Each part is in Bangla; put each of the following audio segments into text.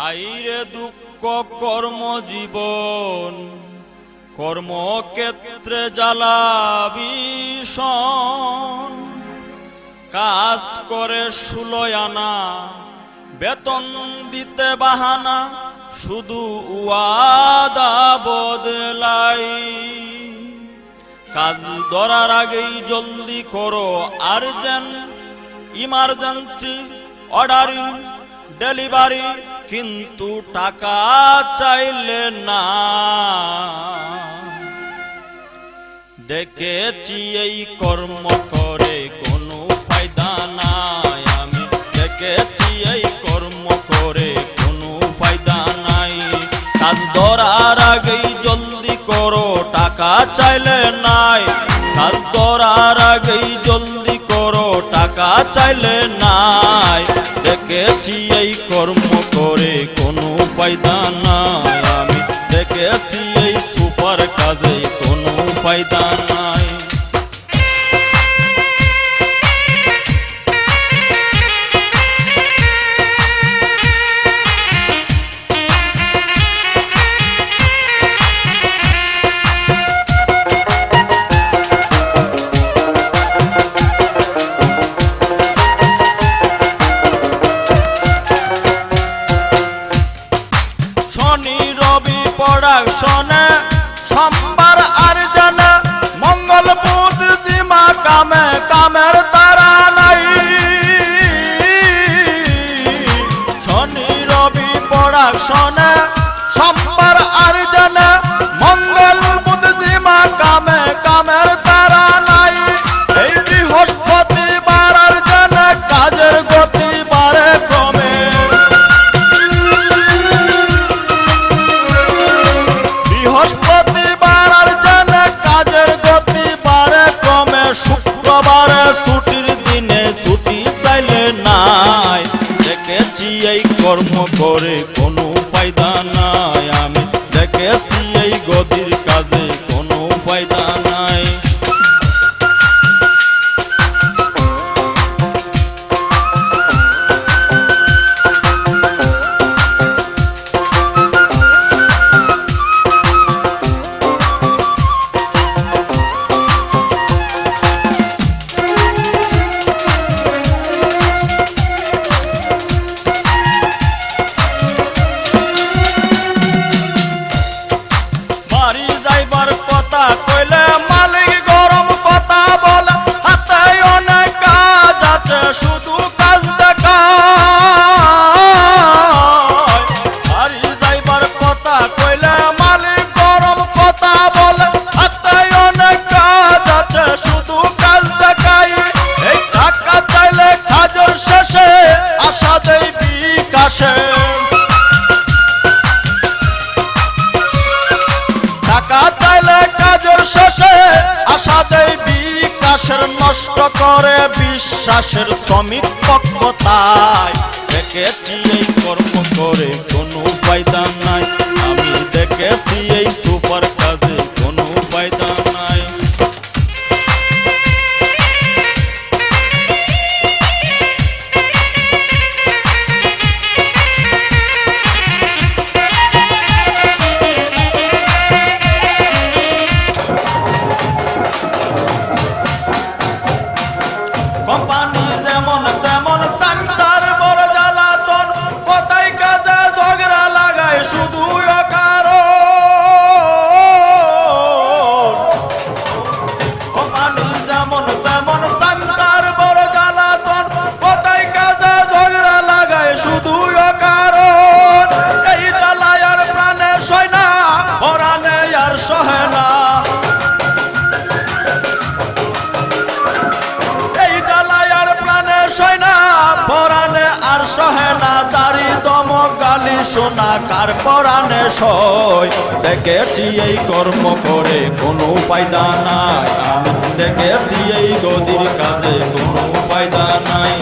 হাইরে দুঃখ কর্ম জীবন, কর্মক্ষেত্রে জ্বালা ভীষণ। কাজ করে ষোলোয় আনা, বেতন দিতে বাহানা, শুধু ওয়াদা বদলাই। কাজ ধরার আগেই জলদি করো আর্জেন্ট, ইমার্জেন্সি, অর্ডারিং, ডেলিভারি কিন্তু টাকা চাইলে না। দেখেছি এই কর্ম করে কোনো ফায়দা নাই আমি। দেখেছি এই কর্ম করে কোনো ফায়দা নাই। কাজ ধরার আগেই জলদি করো, টাকা চাইলে নাই। কাজ ধরার আগেই জলদি করো, টাকা চাইলে নাই। দেখেছি এই কর্ম করে ফায়দা নাই আমি দেখেছি এই সুপার কাজে কোনো ফায়দা মঙ্গল বুধ জিমা কামে কামের দেখেছি এই কর্ম করে কোনো ফায়দা নাই। আমি দেখেছি এই গদির কাজে কোনো ফায়দা টাকা কাজের আশা বিকাশের নষ্ট করে বিশ্বাসের শ্রমিক পক্ষ তাই এই কর্ম করে কোনো সহে না দাড়ি দম গালি শোনা, কার পরাণে সয় দেখেছি এই কর্ম করে কোনো ফায়দা নাই। আমি দেখেছি এই গদির কাজে কোনো ফায়দা নাই।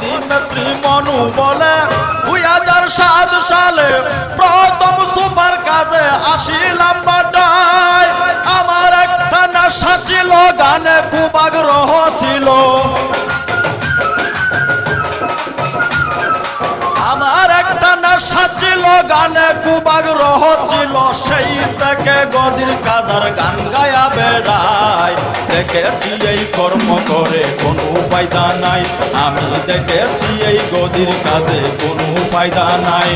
গদি মেশ্রী মনু বলে, দুই হাজার সাত সালে প্রথম সুপার কাজে আসিলাম বাটায়। আমার একটা নেশা ছিল, গানে খুব আগ্রহ ছিল। আমার একটা নেশা ছিল, গানে খুব আগ্রহ ছিল। সেই থেকে গদির কাজার গান গায়া বেড়াই দেখেছি এই কর্ম করে, কোনো ফায়দা নাই। আমি দেখেছি এই গদির কাজে, কোনো ফায়দা নাই।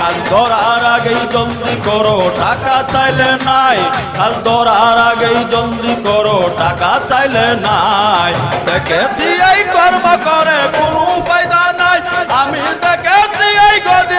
কাজ ধরার আগেই জলদি করো, টাকা চাইলে নাই। কাজ ধরার আগেই জলদি করো, টাকা চাইলে নাই। দেখেছি এই কর্ম করে, কোনো ফায়দা নাই। আমি দেখেছি এই গদি